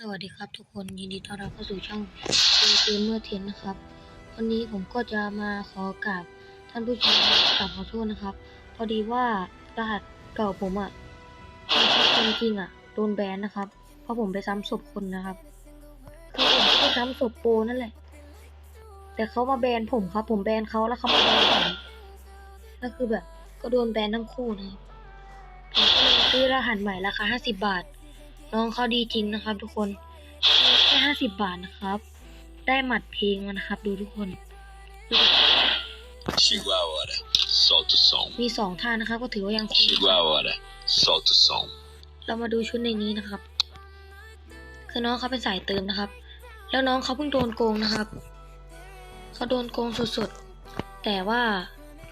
สวัสดีครับทุกคนยินดีต้อนรับเข้าสู่ช่องเกมเมอร์เทนนะครับ วันนี้ผมก็จะมาขอกราบท่านผู้ชมกราบขอโทษนะครับ พอดีว่ารหัสเก่าผมอะ่ะจริงๆอะ่ะโดนแบนนะครับ เพราะผมไปซ้ำศพคนนะครับคือผมก็ไปซ้ำศพโปนั่นแหละ แต่เขามาแบนผมครับ ผมแบนเขาแล้วเขามาแบนผมก็คือแบบ ก็โดนแบนทั้งคู่นะครับผมก็เลยซื้อรหัสใหม่ราคาห้าสิบบาท น้องเขาดีจริงนะครับ ทุกคนแค่ห้าสิบบาทนะครับ ได้หมัดเพลงมานะครับ ดูทุกคนดูดิ Chegou a hora, solta o som. มีสองท่านะครับ ก็ถือว่ายังคุ้ม Chegou a hora, solta o som. เรามาดูชุดในนี้นะครับ คือน้องเขาเป็นสายเติมนะครับ แล้วน้องเขาเพิ่งโดนโกงนะครับเขาโดนโกงสุดๆ แต่ว่า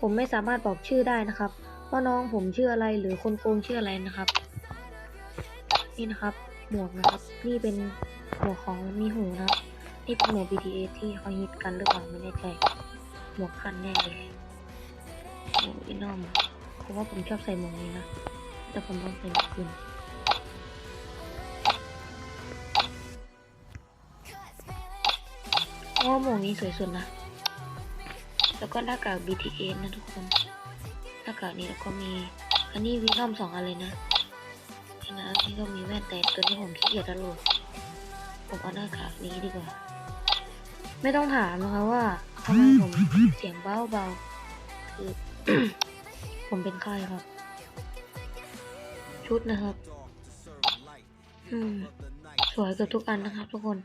ผมไม่สามารถบอกชื่อได้นะครับ ว่าน้องผมชื่ออะไรหรือคนโกงชื่ออะไรนะครับ นี่นะครับหมวกนะครับ นี่เป็นหมวกของมีหูนะครับนี่เป็นหมวก BTS ที่เขาฮิตกันหรือเปล่าไม่แน่ใจหมวกคันแน่เลยหมวกอินอมเพราะว่าผมชอบใส่หมวกนี้นะแต่ผมต้องใส่หมวกอื่นเพราะว่าหมวกนี้สวยสุดนะแล้วก็หน้ากาก BTS นะทุกคนหน้ากากนี้แล้วก็มีอันนี้วินอมสองอันเลยนะ นี่นะนี่ก็มีแว่นแต่ตัวนี้ผมขี้เกียจจะโหลดผมเอาหน้ากากนี้ดีกว่า ไม่ต้องถามนะคะว่าทำไมผมเสียงเบาเบาๆคือผมเป็นไข้ครับ ชุดนะครับ อืม สวยเกือบทุกอันนะครับ ทุกคน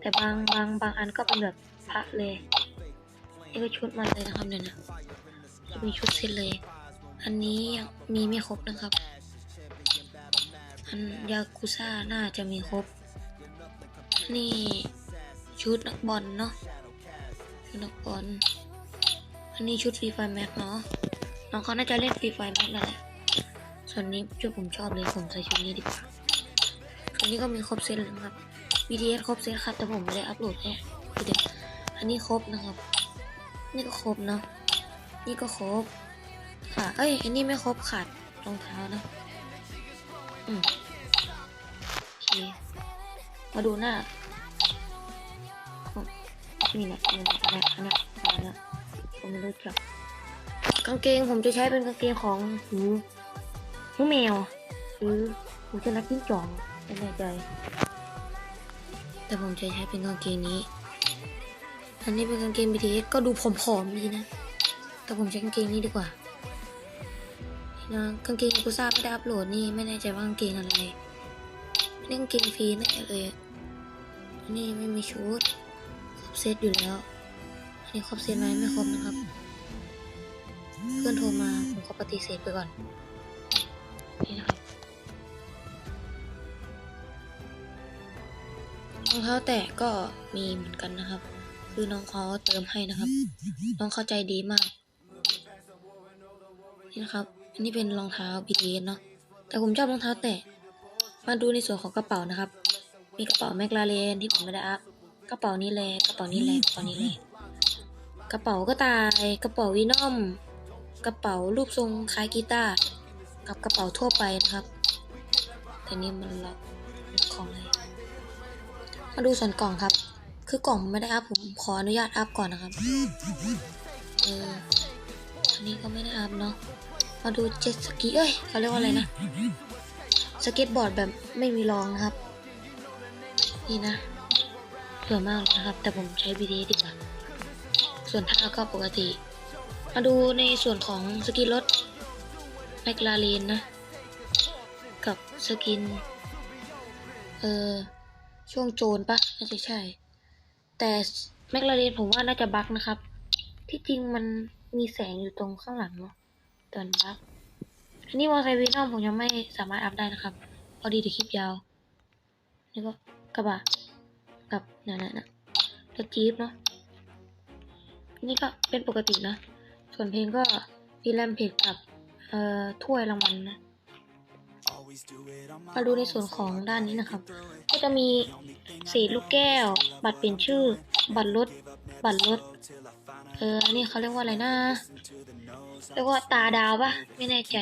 แต่บางบางบางอันก็เป็นแบบพระเลยนี่ก็ชุดมาเลยนะครับเนี่ยนะจะมีชุดเซตเลย อันนี้ยังมีไม่ครบนะครับ อันยากุซ่าน่าจะมีครบ นี่ชุดนักบอลเนาะชุดนักบอลอันนี้ชุดฟรีไฟแม็กเนาะน้องเขาน่าจะเล่นฟรีไฟแม็กแล้วแหละส่วนนี้ชุดผมชอบเลยผมใส่ชุดนี้ดีกว่าชุดนี้ก็มีครบเซตเลยนะครับ BTS ครบเซตครับแต่ผมไม่ได้อัพโหลดแค่ทีเดียวอันนี้ครบนะครับ นี่ก็ครบเนาะนี่ก็ครบค่ะเอ้ยอันนี้ไม่ครบขาดรองเท้านะ อืมมาดูหน้านี่แหละนี่แหละอันนี้อันนี้อันนี้ผมไม่รู้จักกางเกงผมจะใช้เป็นกางเกงของหูหูแมว หรือหูจะนักจิ้งจอกไม่แน่ใจ แต่ผมจะใช้เป็นกางเกงนี้ อันนี้เป็นกางเกง BTS ก็ดูผอมๆดีนะ แต่ผมใช้กางเกงนี้ดีกว่า นะกางเกงกูซ่าไม่ได้อัพโหลดนี่ไม่แน่ใจว่ากางเกงอะไรนี่กางเกงฟรีแน่เลยอันนี้ไม่มีชุดครบเซตอยู่แล้วอันนี้ครบเซตไหมไม่ครบนะครับ เพื่อนโทรมาผมก็ปฏิเสธไปก่อนนี่นะครับรองเท้าแตะก็มีเหมือนกันนะครับ คือน้องเขาเติมให้นะครับ น้องเข้าใจดีมากนี่นะครับ อันนี้เป็นรองเท้า BTS เนาะ แต่ผมชอบรองเท้าแตะ มาดูในส่วนของกระเป๋านะครับ มีกระเป๋าแมคลาเรนที่ผมไม่ได้อัพ กระเป๋านี้แลกระเป๋านี้แลกระเป๋านี้แลกระเป๋าก็ตาย กระเป๋าวีนอม กระเป๋ารูปทรงคล้ายกีตาร์ กับกระเป๋าทั่วไปนะครับ แต่นี่มันล็อกของอะไรมาดูส่วนกล่องครับ คือกล่องผมไม่ได้อัพผมขออนุญาตอัพก่อนนะครับ เอออันนี้ก็ไม่ได้อัพเนาะ มาดูเจ็ตสกีเอ้ยเขาเรียกว่าอะไรนะสเก็ตบอร์ดแบบไม่มีรองนะครับ นี่นะสวยมากนะครับ แต่ผมใช้ BTS ดีกว่าส่วนท่าก็ปกติ มาดูในส่วนของสกินรถแมคลาเรนนะ กับสกิน เออช่วงโจรปะน่าจะใช่ แต่แมคลาเรนผมว่าน่าจะบั๊กนะครับ ที่จริงมันมีแสงอยู่ตรงข้างหลังเนาะ ตอนครับอันนี้มอไซค์วีนอมผมยังไม่สามารถอัพได้นะครับ พอดีเดี๋ยวคลิปยาว นี่ก็กระบะกับนั่นน่ะรถจี๊ปเนาะนี่ก็เป็นปกตินะ ส่วนเพลงก็มีแรมเพจกับเอ่อถ้วยรางวัลนะ มาดูในส่วนของด้านนี้นะครับ ก็จะมีเศษลูกแก้ว บัตรเปลี่ยนชื่อ บัตรรถ บัตรรถ เออ นี่เขาเรียกว่าอะไรนะ เรียกว่าตาดาวปะไม่แน่ใจ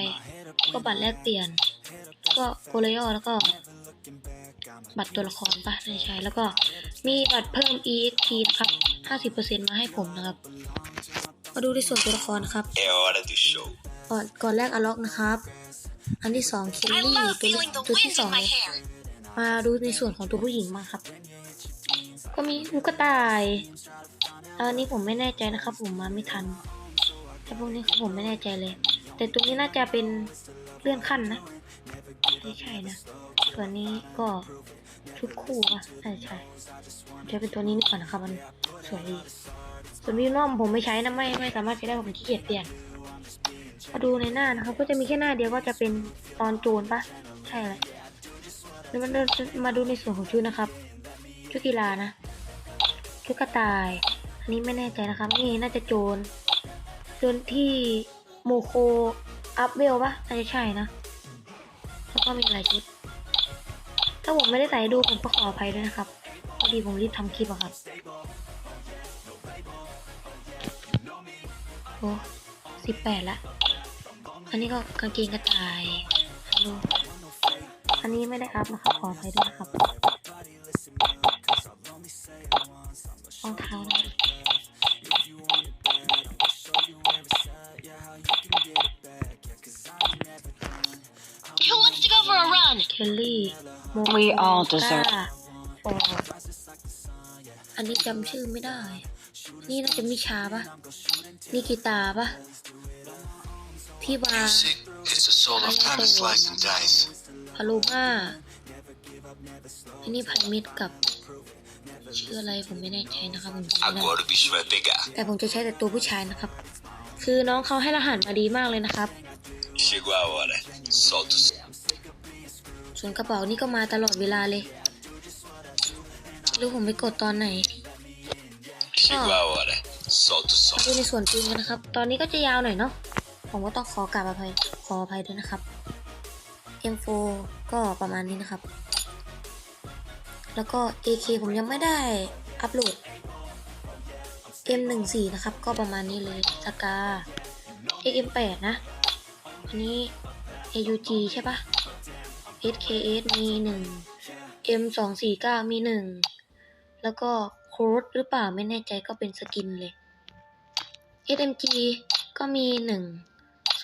ก็บัตรแลกเปลี่ยน ก็โกลยอแล้วก็ บัตรตัวละครปะใช่ใช่แล้วก็มีบัตรเพิ่ม EXP นะครับ 50%มาให้ผมนะครับ มาดูในส่วนตัวละครนะครับ É hora do show. ก่อนก่อนแรกอล็อกนะครับ อันที่สองเคล I ลี่ love ตัว feeling the ตัวที่ wind สอ in ง my เลย hair. มาดูในส่วนของตัวผู้หญิงมางครับ ก็มีลูกกระต่ายอันนี้ผมไม่แน่ใจนะครับ ผมมาไม่ทันแต่พวกนี้คือผมไม่แน่ใจเลย แต่ตัวนี้น่าจะเป็นเลื่อนขั้นนะไม่ใช่นะส่วนนี้ก็ชุดคู่ป่ะใช่ใช่ผมใช้เป็นตัวนี้ดีกว่านะครับมันสวยดีส่วนวิวนอมผมไม่ใช้นะไม่ไม่สามารถใช้ได้ผมขี้เกียจเปลี่ยน มาดูในหน้านะครับ ก็จะมีแค่หน้าเดียวก็จะเป็นตอนโจรปะใช่เลยแล้วมาดูมาดูในส่วนของชุดนะครับ ชุดกีฬานะ ชุดกระต่าย อันนี้ไม่แน่ใจนะครับ นี่น่าจะโจรโจรที่โมโคอัพเวลปะน่าจะใช่นะ แล้วก็มีหลายชุด ถ้าผมไม่ได้ใส่ดูผมก็ขออภัยด้วยนะครับพอดีผมรีบทำคลิปอะครับโอ้สิบแปดละ อันนี้ก็กางเกงกระต่ายดูอันนี้ไม่ได้อัพนะครับขออภัยด้วยนะครับรองเท้านะ Who wants to go for a run? เคลลี่โม We all deserve ฟอร์อันนี้จำชื่อไม่ได้ นี่น่าจะมีชาปะมีกีตาร์ปะ ที่วาง Music is the soul of time to slice and dice. พาโลมาอันนี้พันมิตรกับชื่ออะไรผมไม่แน่ใจนะครับผมจำไม่ได้ Agora o bicho vai pegar. แต่ผมจะใช้แต่ตัวผู้ชายนะครับ คือน้องเขาให้รหัสมาดีมากเลยนะครับ Chegou a hora. Solta o som. ส่วนกระเป๋านี่ก็มาตลอดเวลาเลยไม่รู้ผมไปกดตอนไหน Chegou a hora. Solta o มา som. ดูในส่วนปืนกันนะครับ ตอนนี้ก็จะยาวหน่อยเนาะ ผมก็ต้องขอกราบอภัยขออภัยด้วยนะครับ M4 ก็ประมาณนี้นะครับ แล้วก็ AK ผมยังไม่ได้อัปโหลด M14 นะครับ ก็ประมาณนี้เลยสกา XM8 นะ อันนี้ AUG ใช่ปะ SKS มีหนึ่ง M249 มีหนึ่งแล้วก็โค้ดหรือเปล่าไม่แน่ใจก็เป็นสกินเลย SMG ก็มีหนึ่ง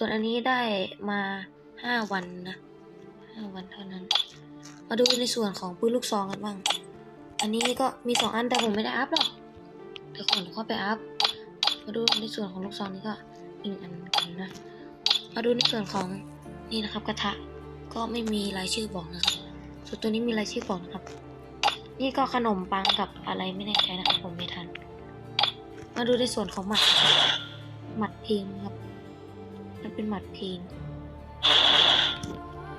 ส่วนอันนี้ได้มาห้าวันนะห้าวันเท่านั้น มาดูในส่วนของปืนลูกซองกันบ้าง อันนี้ก็มีสองอันแต่ผมไม่ได้อัพหรอกเดี๋ยวก่อนเข้าไปอัพ มาดูในส่วนของลูกซองนี้ก็อีกอันกันนะ มาดูในส่วนของนี่นะครับกระทะก็ไม่มีรายชื่อบอกนะครับ ส่วนตัวนี้มีรายชื่อบอกนะครับ นี่ก็ขนมปังกับอะไรไม่แน่ใจนะครับผมไม่ทัน มาดูในส่วนของหมัดหมัดเพลงครับ มันเป็นหมัดเพลง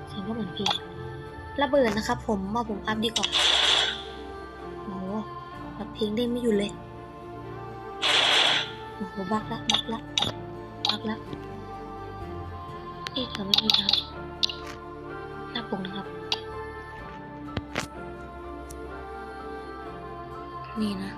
เสียงก็เหมือนเพลงระเบิดนะครับ ผมว่าผมอัพดีกว่าโอ้โหมัดเพลงเด้งไม่หยุดเลยโอ้โหบักละบักละบักละนี่เธอไม่มีนะครับหน้าปกนะครับ นี่นะ